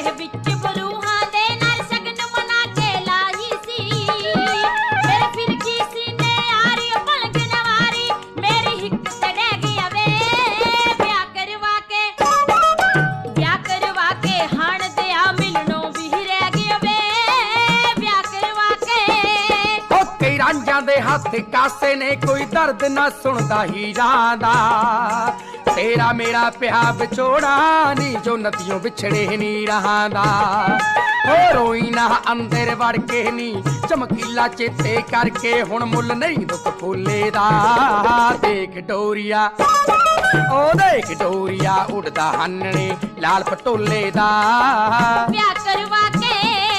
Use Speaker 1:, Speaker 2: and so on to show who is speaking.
Speaker 1: ਇਹ ਵਿੱਚ ਬਰੂਹਾਂ ਰਹਿ ਗਿਆ ਵੇ। ਵਿਆਹ ਦੇ ਹੱਥ ਕਾਸੇ ਨੇ, ਕੋਈ ਦਰਦ ਨਾ ਸੁਣਦਾ ਹੀਰਾ ਦਾ। ਤੇਰਾ ਮੇਰਾ ਪਿਆ ਵਿਛੋੜਾ, ਨੀ ਜੋ ਨਦੀਆਂ ਵਿਛੜੇ ਨੀ ਰਹਾਂ ਦਾ। ਰੋਈ ਨਾ ਅੰਦਰ ਵੜ ਕੇ ਨੀ, ਚਮਕੀਲਾ ਚੇਤੇ ਕਰਕੇ ਹੁਣ ਮੁੱਲ ਨਹੀਂ ਦੁੱਖ ਫੁੱਲੇ ਦਾ। ਦੇਖ ਡੋਰੀਆ, ਉਹ ਦੇਖ ਡੋਰੀਆ, ਉੱਡਦਾ ਹੰਨਣੇ ਲਾਲ ਪਟੋਲੇ ਦਾ।